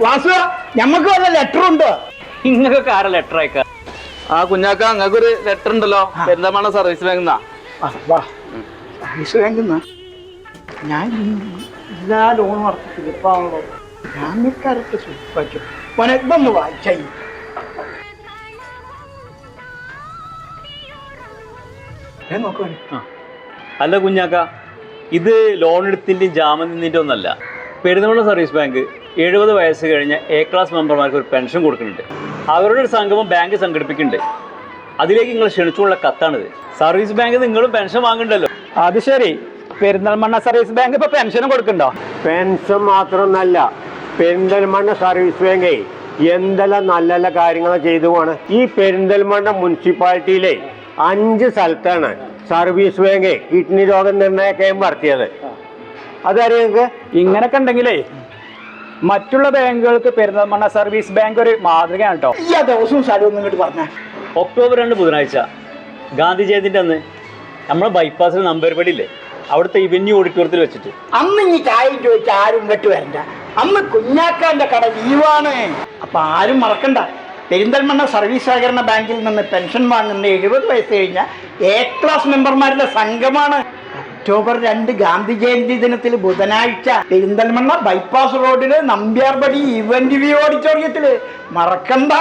വാസു ഞമ്മക്ക് വല്ല ലെറ്റർ ഉണ്ടോ? നിങ്ങൾക്കൊക്കെ ആരാ ലെറ്റർ അയക്ക? ആ കുഞ്ഞാക്ക നിങ്ങൾക്ക് ഒരു ലെറ്റർ ഉണ്ടല്ലോ എന്താണ് സർവീസ് ബാങ്കന്നാ ആ, വാ. സർവീസ് ബാങ്ക് ഞാൻ എല്ലാ ലോണും അടച്ച് തീർപ്പാണല്ലോ. ജാമ്യക്കാരൊക്കെ സൂക്ഷിച്ചു മോനെ ഇതൊന്ന് വായിച്ചായി നോക്കൂ അല്ല കുഞ്ഞാക്ക ഇത് ലോൺ എടുത്തിന്റെ ജാമ്യം ഒന്നല്ല പെരുന്തമണ്ണ സർവീസ് ബാങ്ക് എഴുപത് വയസ്സ് കഴിഞ്ഞ എ ക്ലാസ് മെമ്പർമാർക്ക് ഒരു പെൻഷൻ കൊടുക്കുന്നുണ്ട്. അവരുടെ ഒരു സംഗമം ബാങ്ക് സംഘടിപ്പിക്കുന്നുണ്ട്. അതിലേക്ക് നിങ്ങൾ ക്ഷണിച്ചുള്ള കത്താണിത്. സർവീസ് ബാങ്ക് നിങ്ങളും പെൻഷൻ വാങ്ങണ്ടല്ലോ അത് ശരി. പെരിന്തൽമണ്ണ സർവീസ് ബാങ്ക് ഇപ്പൊ പെൻഷനും കൊടുക്കണ്ടോ പെൻഷൻ മാത്രമൊന്നല്ല പെരിന്തൽമണ്ണ സർവീസ് ബാങ്കേ എന്തെല്ലാം നല്ല നല്ല കാര്യങ്ങൾ ചെയ്തു പോണ്. ഈ പെരിന്തൽമണ്ണ മുനിസിപ്പാലിറ്റിയിലെ അഞ്ച് സ്ഥലത്താണ് സർവീസ് ബാങ്ക് കിഡ്നി രോഗ നിർണയക്കയം നടത്തിയത്. അതറിയാം നിങ്ങൾക്ക്? ഇങ്ങനൊക്കെ ഉണ്ടെങ്കിലേ മറ്റുള്ള ബാങ്കുകൾക്ക് പെരുന്തൽമണ്ണ സർവീസ് ബാങ്ക് ഒരു മാതൃകയാണ് കേട്ടോ ഈ ആ ദിവസവും സ്ഥലവും ഇങ്ങോട്ട് പറഞ്ഞ. ഒക്ടോബർ രണ്ട് ബുധനാഴ്ച ഗാന്ധി ജയന്തിന്റെ അന്ന് നമ്മളെ ബൈപ്പാസിൽ നമ്പർപടിയില്ലേ അവിടുത്തെ ഇവന്യൂ ഓഡിറ്റോറിയത്തിൽ വെച്ചിട്ട്. അന്ന് ഇനി ചായ ചോദിച്ച ആരും ഇങ്ങോട്ട് വരണ്ട. അന്ന് കുഞ്ഞാക്കാന്റെ കട ലീവാണ്. അപ്പൊ ആരും മറക്കണ്ട. പെരിന്തൽമണ്ണ സർവീസ് സഹകരണ ബാങ്കിൽ നിന്ന് പെൻഷൻ വാങ്ങുന്ന എഴുപത് വയസ്സ് കഴിഞ്ഞ എ ക്ലാസ് മെമ്പർമാരുടെ സംഘമാണ്. ഒക്ടോബർ രണ്ട് ഗാന്ധി ജയന്തി ദിനത്തിൽ ബുധനാഴ്ച പെരിന്തൽമണ്ണ ബൈപ്പാസ് റോഡിൽ നമ്പ്യാർപടി ഇവന്റ് വ്യൂ ഓഡിറ്റോറിയത്തിൽ മറക്കണ്ട.